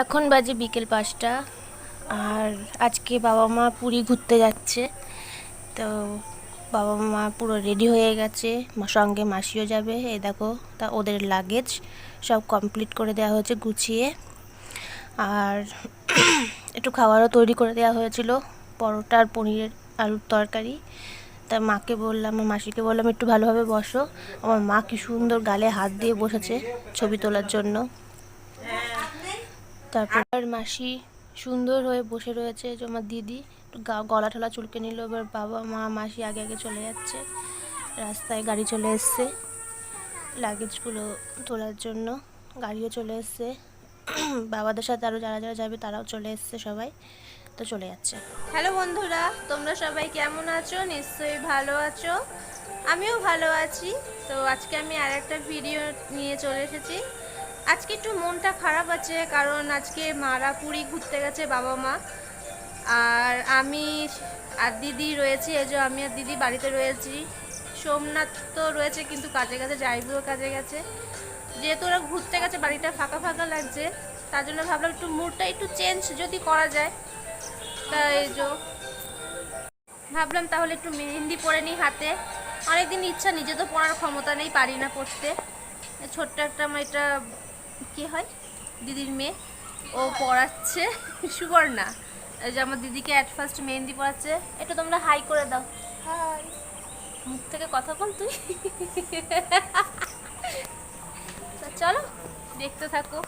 এখন বাজে বিকেল পাঁচটা, আর আজকে বাবা মা পুরী ঘুরতে যাচ্ছে। তো বাবা মা পুরো রেডি হয়ে গেছে সঙ্গে মাসিও যাবে। এ দেখো, তা ওদের লাগেজ সব কমপ্লিট করে দেওয়া হয়েছে গুছিয়ে। আর একটু খাবারও তৈরি করে দেওয়া হয়েছিল, পরোটা আর পনিরের আলুর তরকারি। তা মাকে বললাম আমার মাসিকে বললাম, একটু ভালোভাবে বসো। আমার মা কি সুন্দর গালে হাত দিয়ে বসেছে ছবি তোলার জন্য। তারপর আর মাসি সুন্দর হয়ে বসে রয়েছে যে আমার দিদি গলা ঠলা চুলকে নিল এবার বাবা মা মাসি আগে আগে চলে যাচ্ছে রাস্তায় গাড়ি চলে এসছে লাগেজগুলো তোলার জন্য গাড়িও চলে এসছে বাবাদের সাথে আরও যারা যারা যাবে তারাও চলে এসছে সবাই তো চলে যাচ্ছে। হ্যালো বন্ধুরা তোমরা সবাই কেমন আছো? নিশ্চয়ই ভালো আছো। আমিও ভালো আছি। তো আজকে আমি আর একটা ভিডিও নিয়ে চলে এসেছি। আজকে একটু মনটা খারাপ আছে, কারণ আজকে মারা পুরী ঘুরতে গেছে বাবা মা। আর আমি আর দিদি রয়েছি, এই যে আমি আর দিদি বাড়িতে রয়েছি। সোমনাথ তো রয়েছে, কিন্তু কাজে গেছে জাইবুও কাজে গেছে যেহেতু ওরা ঘুরতে গেছে, বাড়িটা ফাঁকা ফাঁকা লাগছে, তার জন্য ভাবলাম একটু মুডটা একটু চেঞ্জ যদি করা যায়। তা এই যে ভাবলাম তাহলে একটু মেহেন্দি পরে নিই হাতে। অনেকদিন ইচ্ছা, নিজে তো পড়ার ক্ষমতা নেই, পারি না পড়তে। ছোট্ট একটা, আমার এটা কি হয়? দিদির মেয়ে। ও পড়াচ্ছে। সুবর্ণা। এই যে আমার দিদিকে অ্যাট ফার্স্ট মেহেন্দি পড়াচ্ছে। একটু তোমরা হাই করে দাও। হাই মুখ থেকে কথা বল তুই। চলো দেখতে থাকো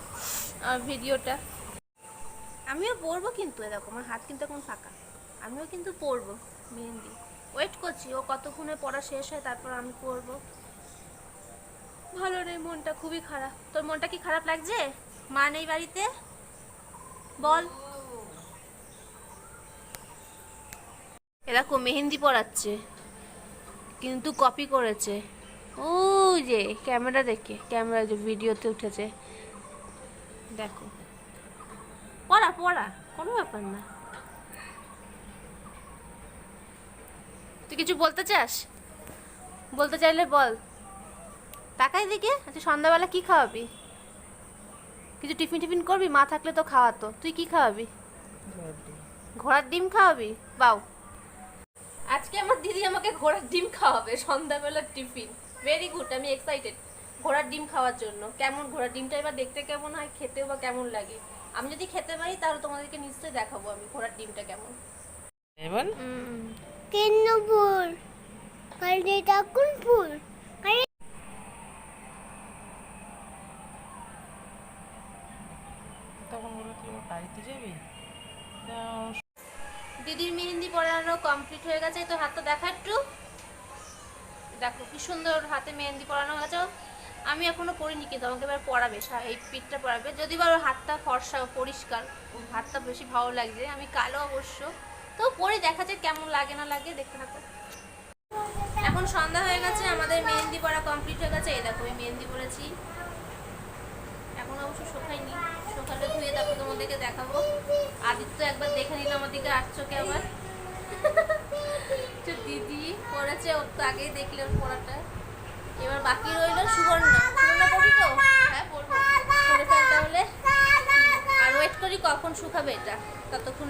ভিডিওটা। আমিও পরবো কিন্তু এরকম। আমার হাত কিন্তু এখন ফাঁকা। আমিও কিন্তু পরবো মেহেন্দি ওয়েট করছি। ও কতক্ষণে পড়া শেষ হয় তারপর আমি পরবো ভালো নেই মনটা খুবই খারাপ। তোর মনটা কি খারাপ লাগছে? মা নেই বাড়িতে? বল। এরকম মেহেন্দি পড়াচ্ছে কিন্তু কপি করেছে। ওই যে, ক্যামেরা দেখে, ক্যামেরা যে ভিডিওতে উঠেছে। দেখো। পড়া পড়া, কোনো ব্যাপার না। তুই কিছু বলতে চাস? বলতে চাইলে বল। তাকাই দিকে আচ্ছা সন্ধ্যাবেলা কি খাওয়াবি? কিছু টিফিন টিফিন করবি? মা থাকলে তো খাওয়াতো। তুই কি খাওয়াবি? ঘোড়ার ডিম। খাওয়াবি? বাউ। আজকে আমার দিদি আমাকে ঘোড়ার ডিম খাওয়াবে সন্ধ্যাবেলার টিফিন। ভেরি গুড আমি এক্সাইটেড ঘোড়ার ডিম খাওয়ার জন্য। কেমন ঘোড়ার ডিমটা এবার দেখতে কেমন হয় খেতেও বা কেমন লাগে? আমি যদি খেতে পারি তাহলে তোমাদেরকে নিশ্চয়ই দেখাবো আমি ঘোড়ার ডিমটা কেমন। এবার? কেন ফুল কালিটা কোন ফুল তখন বলল তুই আমার বাড়িতে যাবি? দিদির মেহেন্দি পরানো কমপ্লিট হয়ে গেছে তো হাতটা দেখা একটু। দেখো, কি সুন্দর হাতে মেহেন্দি পরানো হয়েছে আমি এখনও পরিনি কিন্তু, আমাকে এবার পরাবে, সা- এই পিঠটা পরাবে। যদি বা হাতটা ফর্সা পরিষ্কার হাতটা বেশি ভালো লাগছে, আমি কালো অবশ্য। তো পরে দেখা যায় কেমন লাগে, না লাগে, দেখতে থাকো। এখন সন্ধ্যা হয়ে গেছে, আমাদের মেহেন্দি পরা কমপ্লিট হয়ে গেছে। এই দেখো আমি মেহেন্দি পরেছি এখন অবশ্য শোকাইনি সকালে ধুয়ে তারপর তোমাদেরকে দেখাবো। আদিত্য একবার দেখে নিল আমার দিকে আট চোখে আবার। দিদি পড়েছে ওর তো আগেই দেখলে ওর পড়াটা। এবার বাকি রইল সুবর্ণা। হ্যাঁ তাহলে। আর ওয়েট করি কখন শুকাবে এটা। ততক্ষণ